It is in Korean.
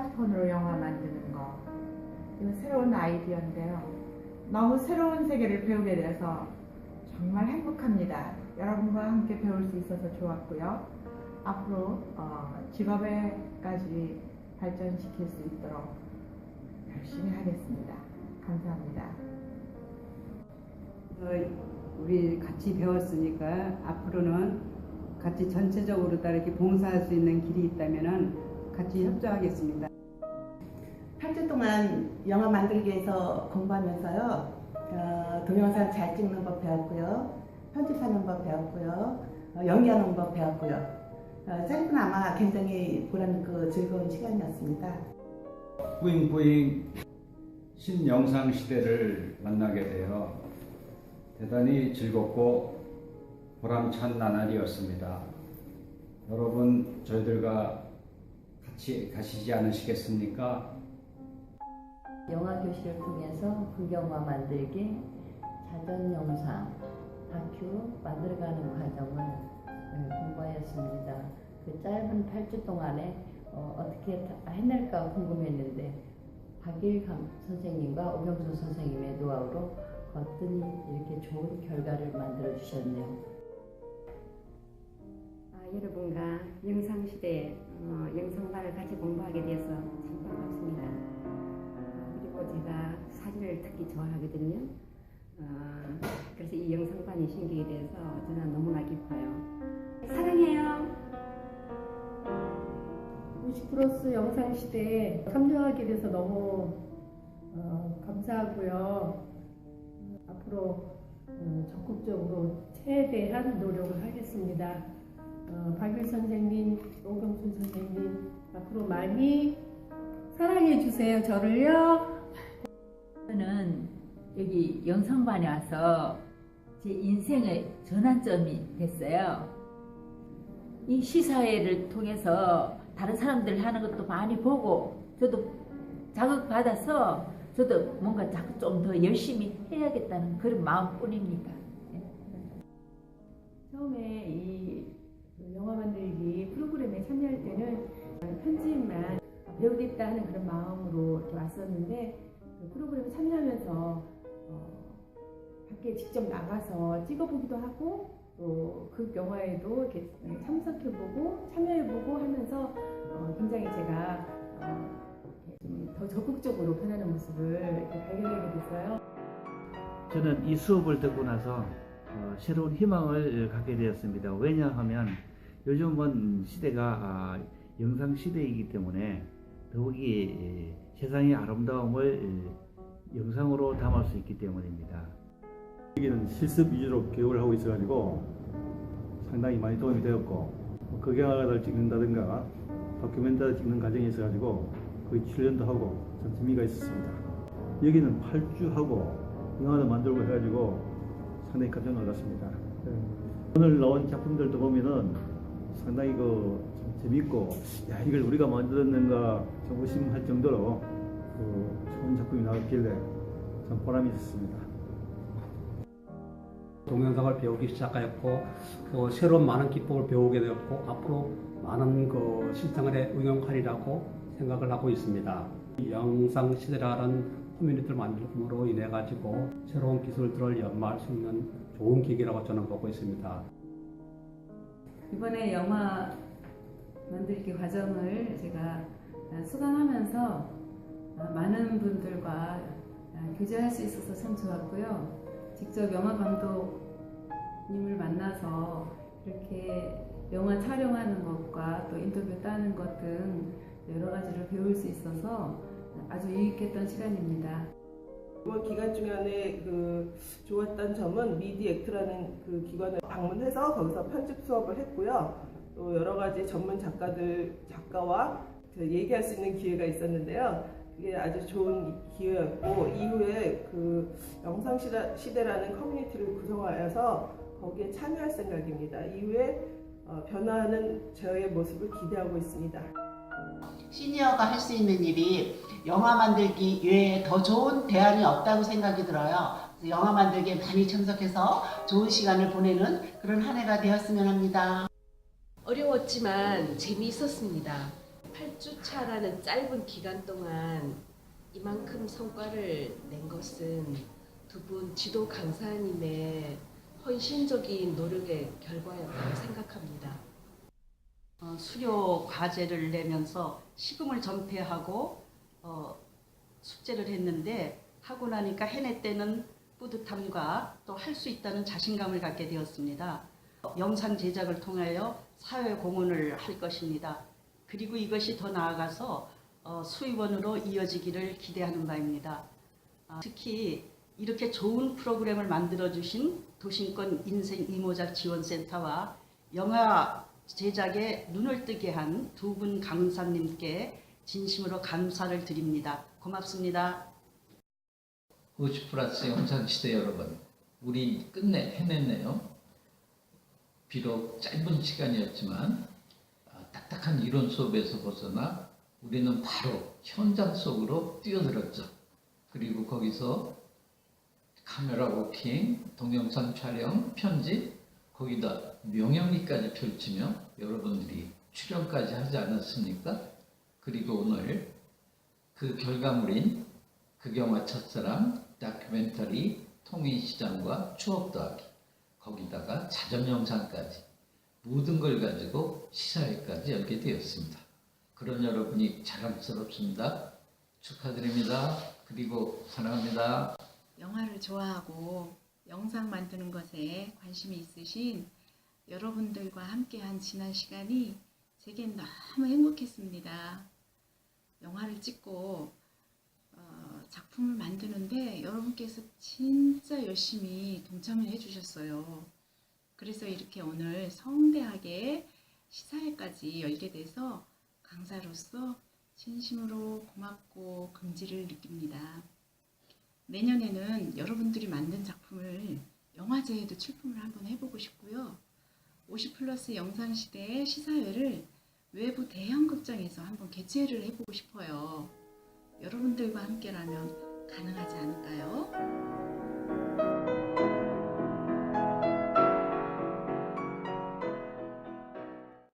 스마트폰으로 영화 만드는 거. 이거 새로운 아이디어인데요. 너무 새로운 세계를 배우게 돼서 정말 행복합니다. 여러분과 함께 배울 수 있어서 좋았고요. 앞으로 어, 직업에까지 발전시킬 수 있도록 열심히 하겠습니다. 감사합니다. 어, 우리 같이 배웠으니까 앞으로는 같이 전체적으로 다 이렇게 봉사할 수 있는 길이 있다면은 같이 협조하겠습니다. 8주 동안 영화 만들기에서 공부하면서요. 어, 동영상 잘 찍는 법 배웠고요. 편집하는 법 배웠고요. 어, 연기하는 법 배웠고요. 어, 짧으나마 굉장히 보람있고 즐거운 시간이었습니다. 뿌잉뿌잉 신영상 시대를 만나게 되어 대단히 즐겁고 보람찬 나날이었습니다. 여러분 저희들과 같이 가시지 않으시겠습니까? 영화 교실을 통해서 극영화 만들기, 자전 영상, 다큐 만들어가는 과정을 네, 공부하였습니다. 그 짧은 8주 동안에 어, 떻게 해낼까 궁금했는데 박일 감 선생님과 오경수 선생님의 노하우로 거뜬히 이렇게 좋은 결과를 만들어 주셨네요. 아, 여러분과 영상시대 어, 영상반을 같이 공부하게 돼서 참 반갑습니다. 특히 좋아하거든요. 어, 그래서 이 영상반이 생기게 돼서 저는 너무나 기뻐요. 사랑해요. 90 플러스 영상 시대에 참여하게 돼서 너무 어, 감사하고요. 음, 앞으로 어, 적극적으로 최대한 노력을 하겠습니다. 어, 박일 선생님, 오경순 선생님 앞으로 많이 사랑해 주세요. 저를요. 저는 여기 영상반에 와서 제 인생의 전환점이 됐어요. 이 시사회를 통해서 다른 사람들 하는 것도 많이 보고 저도 자극받아서 저도 뭔가 자꾸 좀 더 열심히 해야겠다는 그런 마음뿐입니다. 처음에 이 영화 만들기 프로그램에 참여할 때는 편집만 배우겠다 하는 그런 마음으로 왔었는데 그 프로그램에 참여하면서 어, 밖에 직접 나가서 찍어보기도 하고 또 그 영화에도 이렇게 참석해보고 참여해보고 하면서 어, 굉장히 제가 좀더 적극적으로 변하는 모습을 발견하게 됐어요. 저는 이 수업을 듣고 나서 어, 새로운 희망을 갖게 되었습니다. 왜냐하면 요즘은 시대가 아, 영상 시대이기 때문에 더욱이 예, 세상의 아름다움을 예, 영상으로 담을 수 있기 때문입니다. 여기는 실습 위주로 교육을 하고 있어가지고 상당히 많이 도움이 되었고 극영화를 찍는다든가 다큐멘터리 찍는 과정이 있어가지고 거의 출연도 하고 참 재미가 있었습니다. 여기는 8주하고 영화도 만들고 해가지고 상당히 깜짝 놀랐습니다. 네. 오늘 나온 작품들도 보면은 상당히 그참 재밌고 야 이걸 우리가 만들었는가 좀 의심할 정도로 그 좋은 작품이 나왔길래 참 보람이 있었습니다. 동영상을 배우기 시작하였고 또 새로운 많은 기법을 배우게 되었고 앞으로 많은 그 실생활에 응용하리라고 생각을 하고 있습니다. 이 영상 시대라는 커뮤니티를 만들므로 인해 가지고 새로운 기술들을 연마할 수 있는 좋은 기회라고 저는 보고 있습니다. 이번에 영화 만들기 과정을 제가 수강하면서 많은 분들과 교제할 수 있어서 참 좋았고요. 직접 영화 감독님을 만나서 이렇게 영화 촬영하는 것과 또 인터뷰 따는 것 등 여러 가지를 배울 수 있어서 아주 유익했던 시간입니다. 이번 기간 중간에 그 좋았던 점은 미디액트라는 그 기관을 방문해서 거기서 편집 수업을 했고요. 또 여러 가지 전문 작가들 작가와 그 얘기할 수 있는 기회가 있었는데요. 그게 아주 좋은 기회였고 이후에 그 영상 시대- 시대라는 커뮤니티를 구성하여서 거기에 참여할 생각입니다. 이후에 어, 변화하는 저의 모습을 기대하고 있습니다. 시니어가 할 수 있는 일이 영화 만들기 외에 더 좋은 대안이 없다고 생각이 들어요. 영화 만들기에 많이 참석해서 좋은 시간을 보내는 그런 한 해가 되었으면 합니다. 어려웠지만 재미있었습니다. 8주차라는 짧은 기간 동안 이만큼 성과를 낸 것은 두 분 지도 강사님의 헌신적인 노력의 결과였다고 생각합니다. 어, 수료 과제를 내면서 시금을 전폐하고 어, 숙제를 했는데 하고 나니까 해냈다는 뿌듯함과 또 할 수 있다는 자신감을 갖게 되었습니다. 영상 제작을 통하여 사회 공헌을 할 것입니다. 그리고 이것이 더 나아가서 어, 수의원으로 이어지기를 기대하는 바입니다. 아, 특히 이렇게 좋은 프로그램을 만들어 주신 도심권 인생 이모작 지원센터와 영화 제작에 눈을 뜨게 한 두 분 강사님께 진심으로 감사를 드립니다. 고맙습니다. 50 플러스 영상시대 여러분, 우리 끝내 해냈네요. 비록 짧은 시간이었지만 아, 딱딱한 이론 수업에서 벗어나 우리는 바로 현장 속으로 뛰어들었죠. 그리고 거기서 카메라 워킹, 동영상 촬영, 편집, 거기다 명령리까지 펼치며 여러분들이 출연까지 하지 않았습니까? 그리고 오늘 그 결과물인 극영화 첫사랑, 다큐멘터리, 통일시장과 추억 더하기, 거기다가 자전 영상까지 모든 걸 가지고 시사회까지 열게 되었습니다. 그런 여러분이 자랑스럽습니다. 축하드립니다. 그리고 사랑합니다. 영화를 좋아하고 영상 만드는 것에 관심이 있으신 여러분들과 함께한 지난 시간이 제겐 너무 행복했습니다. 영화를 찍고 어, 작품을 만드는데 여러분께서 진짜 열심히 동참을 해주셨어요. 그래서 이렇게 오늘 성대하게 시사회까지 열게 돼서 강사로서 진심으로 고맙고 긍지를 느낍니다. 내년에는 여러분들이 만든 작품을 영화제에도 출품을 한번 해보고 싶고요. 50 플러스 영상시대의 시사회를 외부 대형 극장에서 한번 개최를 해보고 싶어요. 여러분들과 함께라면 가능하지 않을까요?